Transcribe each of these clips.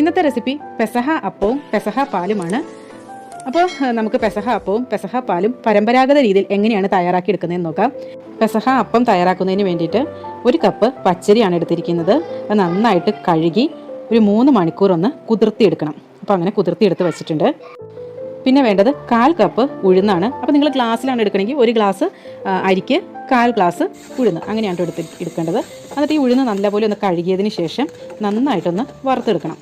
ഇന്നത്തെ റെസിപ്പി പെസഹ അപ്പവും പെസഹ പാലുമാണ്. അപ്പോൾ നമുക്ക് പെസഹ അപ്പവും പെസഹ പാലും പരമ്പരാഗത രീതിയിൽ എങ്ങനെയാണ് തയ്യാറാക്കി എടുക്കുന്നതെന്ന് നോക്കാം. പെസഹ അപ്പം തയ്യാറാക്കുന്നതിന് വേണ്ടിയിട്ട് ഒരു കപ്പ് പച്ചരിയാണ് എടുത്തിരിക്കുന്നത്. അത് നന്നായിട്ട് കഴുകി ഒരു മൂന്ന് മണിക്കൂർ ഒന്ന് കുതിർത്തിയെടുക്കണം. അപ്പോൾ അങ്ങനെ കുതിർത്തിയെടുത്ത് വെച്ചിട്ടുണ്ട്. പിന്നെ വേണ്ടത് കാൽ കപ്പ് ഉഴുന്നാണ്. അപ്പോൾ നിങ്ങൾ ഗ്ലാസ്സിലാണ് എടുക്കണമെങ്കിൽ ഒരു ഗ്ലാസ് അരിക്ക് കാൽ ഗ്ലാസ് ഉഴുന്ന് അങ്ങനെയാണ് എടുത്ത് എടുക്കേണ്ടത്. എന്നിട്ട് ഈ ഉഴുന്ന് നല്ലപോലെ ഒന്ന് കഴുകിയതിന് ശേഷം നന്നായിട്ടൊന്ന് വറുത്തെടുക്കണം.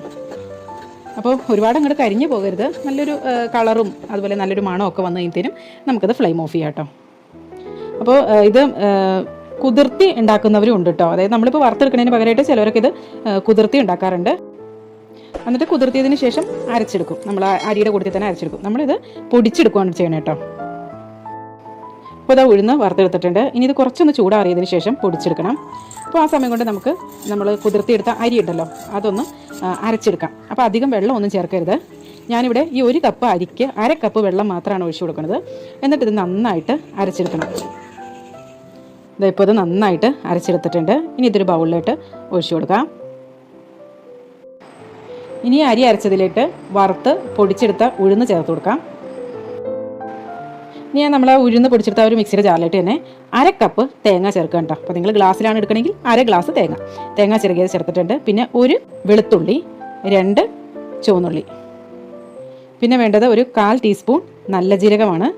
അപ്പോൾ ഒരുപാട് അങ്ങോട്ട് കരിഞ്ഞു പോകരുത്. നല്ലൊരു കളറും അതുപോലെ നല്ലൊരു മണവും ഒക്കെ വന്നു കഴിയുമ്പോഴത്തേനും നമുക്കത് ഫ്ലെയിം ഓഫ് ചെയ്യാം കേട്ടോ. അപ്പോൾ ഇത് കുതിർത്തി ഉണ്ടാക്കുന്നവരും ഉണ്ട് കേട്ടോ. അതായത് നമ്മളിപ്പോൾ വറുത്തെടുക്കുന്നതിന് പകരമായിട്ട് ചിലവരൊക്കെ ഇത് കുതിർത്തി ഉണ്ടാക്കാറുണ്ട്. എന്നിട്ട് കുതിർത്തിയതിന് ശേഷം അരച്ചെടുക്കും. നമ്മൾ അരിയുടെ കൂട്ടത്തിൽ തന്നെ അരച്ചെടുക്കും. നമ്മളിത് പൊടിച്ചെടുക്കുകയാണ് ചെയ്യണേ കേട്ടോ. അപ്പോൾ ഇതാ ഉഴുന്ന് വറുത്തെടുത്തിട്ടുണ്ട്. ഇനി ഇത് കുറച്ചൊന്ന് ചൂടാറിയതിന് ശേഷം പൊടിച്ചെടുക്കണം. അപ്പോൾ ആ സമയം കൊണ്ട് നമുക്ക് നമ്മൾ കുതിർത്തിയെടുത്ത അരി ഉണ്ടല്ലോ അതൊന്ന് അരച്ചെടുക്കാം. അപ്പോൾ അധികം വെള്ളം ഒന്നും ചേർക്കരുത്. ഞാനിവിടെ ഈ ഒരു കപ്പ് അരിക്ക് അര കപ്പ് വെള്ളം മാത്രമാണ് ഒഴിച്ചു കൊടുക്കുന്നത്. എന്നിട്ട് ഇത് നന്നായിട്ട് അരച്ചെടുക്കണം. ഇതാ ഇപ്പോൾ ഇത് നന്നായിട്ട് അരച്ചെടുത്തിട്ടുണ്ട്. ഇനി ഇതൊരു ബൗളിലോട്ട് ഒഴിച്ചു കൊടുക്കാം. ഇനി അരി അരച്ചതിലേക്ക് വറുത്ത് പൊടിച്ചെടുത്ത ഉഴുന്ന് ചേർത്ത് കൊടുക്കാം. ഞാൻ നമ്മൾ ഉഴുന്ന് പൊടിച്ചെടുത്ത ഒരു മിക്സിയുടെ ജാറിലിട്ട് തന്നെ അര കപ്പ് തേങ്ങ ചേർക്കുക കേട്ടോ. അപ്പോൾ നിങ്ങൾ ഗ്ലാസ്സിലാണ് എടുക്കണമെങ്കിൽ അര ഗ്ലാസ് തേങ്ങ. തേങ്ങ ചെറുകിയത് ചേർത്തിട്ടുണ്ട്. പിന്നെ ഒരു വെളുത്തുള്ളി രണ്ട് ചുവന്നുള്ളി. പിന്നെ വേണ്ടത് ഒരു കാൽ ടീസ്പൂൺ നല്ല ജീരകമാണ്.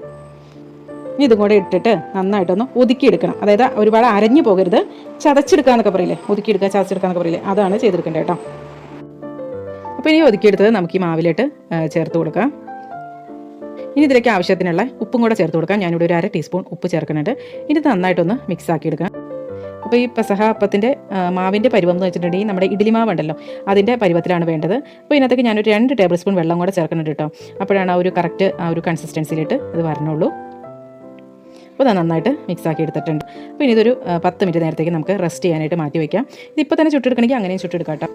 ഇനി ഇതും കൂടെ ഇട്ടിട്ട് നന്നായിട്ടൊന്ന് ഒതുക്കിയെടുക്കണം. അതായത് ഒരുപാട് അരഞ്ഞു പോകരുത്. ചതച്ചെടുക്കുക എന്നൊക്കെ പറയില്ലേ? ഒതുക്കിയെടുക്കുക ചതച്ചെടുക്കുക എന്നൊക്കെ പറയില്ലേ? അതാണ് ചെയ്തെടുക്കേണ്ടത് കേട്ടോ. അപ്പോൾ ഇനി ഒതുക്കിയെടുത്തത് നമുക്ക് ഈ മാവിലിട്ട് ചേർത്ത് കൊടുക്കാം. ഇനി ഇതിലേക്ക് ആവശ്യത്തിനുള്ള ഉപ്പും കൂടെ ചേർത്ത് കൊടുക്കാം. ഞാനിവിടെ ഒരു അര ടീസ്പൂൺ ഉപ്പ് ചേർക്കുന്നുണ്ട്. ഇനി നന്നായിട്ടൊന്ന് മിക്സ് ആക്കി എടുക്കാം അപ്പോൾ ഈ പെസഹ അപ്പത്തിന്റെ മാവിന്റെ പരുവം എന്ന് വെച്ചിട്ടുണ്ടെങ്കിൽ നമ്മുടെ ഇഡ്ഡലി മാവ് ഉണ്ടല്ലോ അതിന്റെ പരുവത്തിലാണ് വേണ്ടത്. അപ്പോൾ ഇതിനകത്തേക്ക് ഞാനൊരു രണ്ട് ടേബിൾ സ്പൂൺ വെള്ളം കൂടെ ചേർക്കുന്നുണ്ട് കേട്ടോ. അപ്പോഴാണ് ആ ഒരു കറക്റ്റ് ആ ഒരു കൺസിസ്റ്റൻസിയിലിട്ട് ഇത് വരണുള്ളൂ. അപ്പോൾ അത് നന്നായിട്ട് മിക്സ് ആക്കി എടുത്തിട്ടുണ്ട്. അപ്പോൾ ഇനി ഇതൊരു പത്ത് മിനിറ്റ് നേരത്തേക്ക് നമുക്ക് റെസ്റ്റ് ചെയ്യാനായിട്ട് മാറ്റി വയ്ക്കാം. ഇതിപ്പോൾ തന്നെ ചുട്ടെടുക്കണമെങ്കിൽ അങ്ങനെയും ചുട്ടെടുക്കാം കേട്ടോ.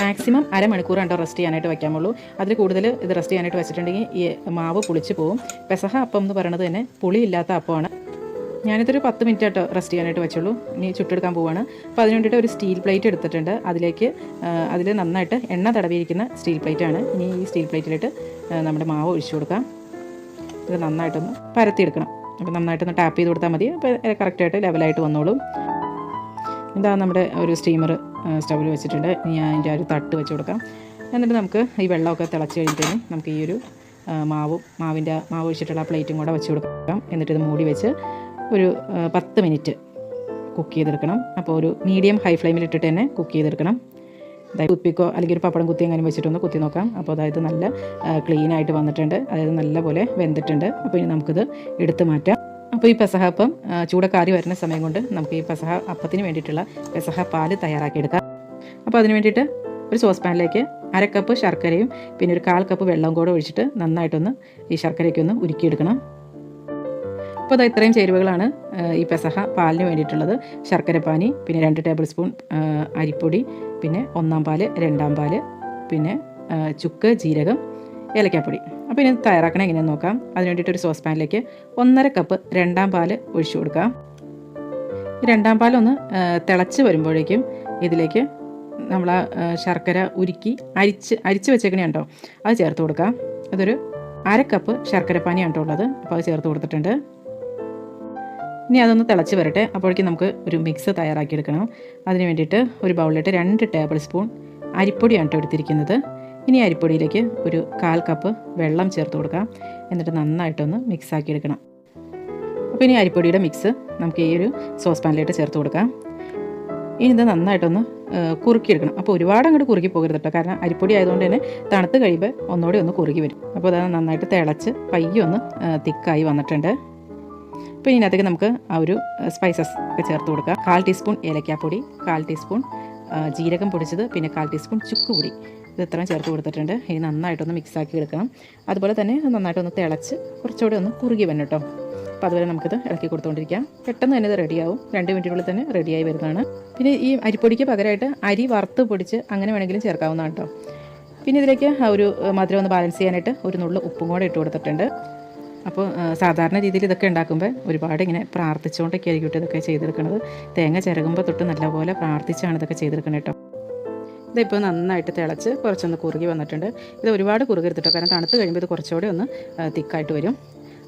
മാക്സിമം അരമണിക്കൂർ കണ്ടോ റെസ്റ്റ് ചെയ്യാനായിട്ട് വയ്ക്കാമുള്ളൂ. അതിൽ കൂടുതൽ ഇത് റെസ്റ്റ് ചെയ്യാനായിട്ട് വെച്ചിട്ടുണ്ടെങ്കിൽ ഈ മാവ് പുളിച്ച് പോകും പെസഹ അപ്പം എന്ന് പറയുന്നത് തന്നെ പുളിയില്ലാത്ത അപ്പമാണ്. ഞാനിതൊരു പത്ത് മിനിറ്റ് ആട്ടോ റെസ്റ്റ് ചെയ്യാനായിട്ട് വെച്ചുള്ളൂ. ഇനി ചുട്ടെടുക്കാൻ പോവാണ്. അപ്പോൾ അതിന് വേണ്ടിയിട്ട് ഒരു സ്റ്റീൽ പ്ലേറ്റ് എടുത്തിട്ടുണ്ട്. അതിലേക്ക് അതിൽ നന്നായിട്ട് എണ്ണ തടവിയിരിക്കുന്ന സ്റ്റീൽ പ്ലേറ്റാണ് ഇനി ഈ സ്റ്റീൽ പ്ലേറ്റിലിട്ട് നമ്മുടെ മാവ് ഒഴിച്ചു കൊടുക്കാം. ഇത് നന്നായിട്ടൊന്ന് പരത്തിയെടുക്കണം. അപ്പോൾ നന്നായിട്ടൊന്ന് ടാപ്പ് ചെയ്ത് കൊടുത്താൽ മതി. അപ്പോൾ കറക്റ്റായിട്ട് ലെവലായിട്ട് വന്നോളും. ഇതാ നമ്മുടെ ഒരു സ്റ്റീമർ സ്റ്റൗവിൽ വെച്ചിട്ടുണ്ട്. ഞാൻ അതിന്റെ ഒരു തട്ട് വെച്ച് കൊടുക്കാം. എന്നിട്ട് നമുക്ക് ഈ വെള്ളമൊക്കെ തിളച്ച് കഴിയുമ്പോഴത്തേനും നമുക്ക് ഈ ഒരു മാവും മാവിന്റെ മാവ് വെച്ചിട്ടുള്ള പ്ലേറ്റും കൂടെ വെച്ച് കൊടുക്കാം. എന്നിട്ട് ഇത് മൂടി വെച്ച് ഒരു പത്ത് മിനിറ്റ് കുക്ക് ചെയ്തെടുക്കണം. അപ്പോൾ ഒരു മീഡിയം ഹൈ ഫ്ലെയിമിൽ ഇട്ടിട്ട് തന്നെ കുക്ക് ചെയ്തെടുക്കണം. അതായത് കുപ്പിക്കോ അല്ലെങ്കിൽ ഒരു പപ്പടം കുത്തി അങ്ങനെ വെച്ചിട്ടൊന്ന് കുത്തി നോക്കാം. അപ്പോൾ അതായത് നല്ല ക്ലീനായിട്ട് വന്നിട്ടുണ്ട്. അതായത് നല്ലപോലെ വെന്തിട്ടുണ്ട്. അപ്പോൾ ഇനി നമുക്കിത് എടുത്ത് മാറ്റാം. അപ്പോൾ ഈ പെസഹ അപ്പം ആ, ചൂടക്കാരി വരുന്ന സമയം കൊണ്ട് നമുക്ക് ഈ പെസഹ അപ്പത്തിന് വേണ്ടിയിട്ടുള്ള പെസഹ പാൽ തയ്യാറാക്കിയെടുക്കാം. അപ്പോൾ അതിന് വേണ്ടിയിട്ട് ഒരു സോസ് പാനിലേക്ക് അര കപ്പ് ശർക്കരയും പിന്നെ ഒരു കാൽ കപ്പ് വെള്ളവും കൂടെ ഒഴിച്ചിട്ട് നന്നായിട്ടൊന്ന് ഈ ശർക്കരയ്ക്ക് ഒന്ന് ഉരുക്കിയെടുക്കണം. അപ്പോൾ അത് ഇത്രയും ചേരുവകളാണ് ഈ പെസഹ പാലിന് വേണ്ടിയിട്ടുള്ളത്. ശർക്കരപ്പാനി പിന്നെ രണ്ട് ടേബിൾ സ്പൂൺ അരിപ്പൊടി പിന്നെ ഒന്നാം പാൽ രണ്ടാം പാൽ പിന്നെ ചുക്ക് ജീരകം ഏലക്കാപ്പൊടി. അപ്പോൾ ഇനി തയ്യാറാക്കണം എങ്ങനെയാണെന്ന് നോക്കാം. അതിന് വേണ്ടിയിട്ട് ഒരു സോസ് പാനിലേക്ക് ഒന്നര കപ്പ് രണ്ടാം പാൽ ഒഴിച്ചു കൊടുക്കാം രണ്ടാം പാലൊന്ന് തിളച്ച് വരുമ്പോഴേക്കും ഇതിലേക്ക് നമ്മൾ ആ ശർക്കര ഉരുക്കി അരിച്ച് അരിച്ച് വെച്ചേക്കണേ കേട്ടോ അത് ചേർത്ത് കൊടുക്കാം അതൊരു അര കപ്പ് ശർക്കരപ്പാനിയാണ് കേട്ടോ ഉള്ളത്. അപ്പോൾ അത് ചേർത്ത് കൊടുത്തിട്ടുണ്ട്. ഇനി അതൊന്ന് തിളച്ച് വരട്ടെ. അപ്പോഴേക്കും നമുക്ക് ഒരു മിക്സ് തയ്യാറാക്കിയെടുക്കണം അതിന് വേണ്ടിയിട്ട് ഒരു ബൗളിലിട്ട് രണ്ട് ടേബിൾ സ്പൂൺ അരിപ്പൊടിയാണ് കേട്ടോ എടുത്തിരിക്കുന്നത്. ഇനി അരിപ്പൊടിയിലേക്ക് ഒരു കാൽ കപ്പ് വെള്ളം ചേർത്ത് കൊടുക്കാം. എന്നിട്ട് നന്നായിട്ടൊന്ന് മിക്സ് ആക്കിയെടുക്കണം അപ്പോൾ ഇനി അരിപ്പൊടിയുടെ മിക്സ് നമുക്ക് ഈ ഒരു സോസ് പാനിലേക്ക് ചേർത്ത് കൊടുക്കാം. ഇനി ഇത് നന്നായിട്ടൊന്ന് കുറുക്കിയെടുക്കണം. അപ്പോൾ ഒരുപാട് അങ്ങോട്ട് കുറുക്കി പോകരുത് കേട്ടോ കാരണം അരിപ്പൊടി ആയതുകൊണ്ട് തന്നെ തണുത്ത് കഴിയുമ്പോൾ ഒന്നുകൂടി ഒന്ന് കുറുകി വരും. അപ്പോൾ അത് നന്നായിട്ട് തിളച്ച് പയ്യെ ഒന്ന് തിക്കായി വന്നിട്ടുണ്ട്. അപ്പോൾ ഇതിനകത്തേക്ക് നമുക്ക് ആ ഒരു സ്പൈസസ് ഒക്കെ ചേർത്ത് കൊടുക്കാം. കാൽ ടീസ്പൂൺ ഏലക്കാപ്പൊടി കാൽ ടീസ്പൂൺ ജീരകം പൊടിച്ചത് പിന്നെ കാൽ ടീസ്പൂൺ ചുക്ക് പൊടി. ഇത് ഇത്രയും ചേർത്ത് കൊടുത്തിട്ടുണ്ട്. ഇനി നന്നായിട്ടൊന്ന് മിക്സാക്കി എടുക്കണം. അതുപോലെ തന്നെ നന്നായിട്ടൊന്ന് തിളച്ച് കുറച്ചുകൂടി ഒന്ന് കുറുകി വന്നു കേട്ടോ. അപ്പോൾ അതുവരെ നമുക്കിത് ഇളക്കി കൊടുത്തുകൊണ്ടിരിക്കാം പെട്ടെന്ന് തന്നെ ഇത് റെഡിയാവും രണ്ട് മിനിറ്റിനുള്ളിൽ തന്നെ റെഡിയായി വരുന്നതാണ്. പിന്നെ ഈ അരിപ്പൊടിക്ക് പകരമായിട്ട് അരി വറുത്ത് പൊടിച്ച് അങ്ങനെ വേണമെങ്കിലും ചേർക്കാവുന്നതാണ് കേട്ടോ. പിന്നെ ഇതിലേക്ക് ഒരു മധുരം ഒന്ന് ബാലൻസ് ചെയ്യാനായിട്ട് ഒരു നുള്ളു ഉപ്പും കൂടെ ഇട്ട് കൊടുത്തിട്ടുണ്ട്. അപ്പോൾ സാധാരണ രീതിയിൽ ഇതൊക്കെ ഉണ്ടാക്കുമ്പോൾ ഒരുപാട് ഇങ്ങനെ പ്രാർത്ഥിച്ചുകൊണ്ടൊക്കെ ആയിരിക്കും ഇതൊക്കെ ചെയ്തെടുക്കുന്നത് തേങ്ങ ചിരകുമ്പോൾ തൊട്ട് നല്ലപോലെ പ്രാർത്ഥിച്ചാണ് ഇതൊക്കെ ചെയ്തെടുക്കുന്നത് കേട്ടോ. ഇതിപ്പോൾ നന്നായിട്ട് തിളച്ച് കുറച്ചൊന്ന് കുറുകി വന്നിട്ടുണ്ട്. ഇത് ഒരുപാട് കുറുകരുത്തിട്ടോ കാരണം തണുത്ത് കഴിയുമ്പോൾ ഇത് കുറച്ചുകൂടി ഒന്ന് തിക്കായിട്ട് വരും.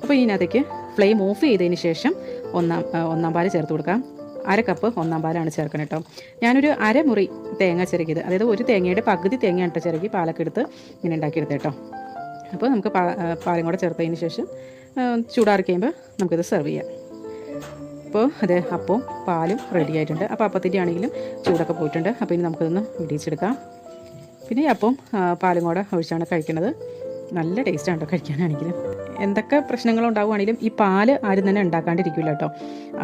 അപ്പോൾ ഇതിനകത്തേക്ക് ഫ്ലെയിം ഓഫ് ചെയ്തതിന് ശേഷം ഒന്നാം ഒന്നാം പാൽ ചേർത്ത് കൊടുക്കാം. അര കപ്പ് ഒന്നാം പാലാണ് ചേർക്കണം കേട്ടോ ഞാനൊരു അരമുറി തേങ്ങ ചിരകിയത് അതായത് ഒരു തേങ്ങയുടെ പകുതി തേങ്ങ ഇട്ട ചിരകി പാലൊക്കെ എടുത്ത് ഇങ്ങനെ ഉണ്ടാക്കിയെടുത്ത് കേട്ടോ അപ്പോൾ നമുക്ക് പാലും കൂടെ ചേർത്തതിന് ശേഷം ചൂടാറി കഴിയുമ്പോൾ നമുക്കിത് സെർവ് ചെയ്യാം. അപ്പോൾ അത് അപ്പവും പാലും റെഡി ആയിട്ടുണ്ട്. അപ്പോൾ അപ്പത്തിന്റെ ആണെങ്കിലും ചൂടൊക്കെ പോയിട്ടുണ്ട്. അപ്പോൾ ഇനി നമുക്കിതൊന്ന് ഇടിച്ചെടുക്കാം പിന്നെ അപ്പം പാലും കൂടെ ഒഴിച്ചാണ് കഴിക്കുന്നത്. നല്ല ടേസ്റ്റാണ് കേട്ടോ കഴിക്കാനാണെങ്കിലും. എന്തൊക്കെ പ്രശ്നങ്ങളുണ്ടാവുകയാണെങ്കിലും ഈ പാൽ ആരും തന്നെ ഉണ്ടാക്കാണ്ടിരിക്കില്ല കേട്ടോ.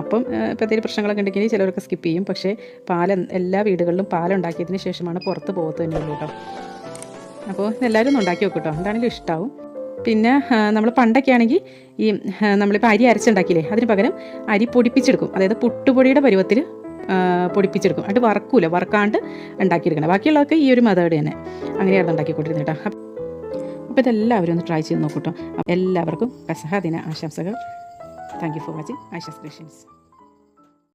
അപ്പം എന്തെങ്കിലും പ്രശ്നങ്ങളൊക്കെ ഉണ്ടെങ്കിൽ ചിലവർക്ക് സ്കിപ്പ് ചെയ്യും. പക്ഷേ പാൽ എല്ലാ വീടുകളിലും പാലുണ്ടാക്കിയതിന് ശേഷമാണ് പുറത്ത് പോകത്ത് തന്നെ ഉള്ളൂ കേട്ടോ. അപ്പോൾ എല്ലാവരും ഉണ്ടാക്കി വെക്കും കേട്ടോ. എന്താണെങ്കിലും ഇഷ്ടമാവും പിന്നെ നമ്മൾ പണ്ടൊക്കെ ആണെങ്കിൽ ഈ നമ്മളിപ്പോൾ അരി അരച്ചുണ്ടാക്കിയില്ലേ അതിന് പകരം അരി പൊടിപ്പിച്ചെടുക്കും. അതായത് പുട്ടുപൊടിയുടെ പരുവത്തിൽ പൊടിപ്പിച്ചെടുക്കും. അത് വറക്കൂല വറക്കാണ്ട് ഉണ്ടാക്കിയെടുക്കണം. ബാക്കിയുള്ളതൊക്കെ ഈ ഒരു മെത്തേഡ് തന്നെ. അങ്ങനെയായിരുന്നു ഉണ്ടാക്കിക്കൊണ്ടിരുന്നത് കേട്ടോ. അപ്പ- അപ്പോൾ ഇതെല്ലാവരും ഒന്ന് ട്രൈ ചെയ്ത് നോക്കൂട്ടോ എല്ലാവർക്കും പെസഹ ദിന ആശംസകൾ. Thank you for watching Asha's creations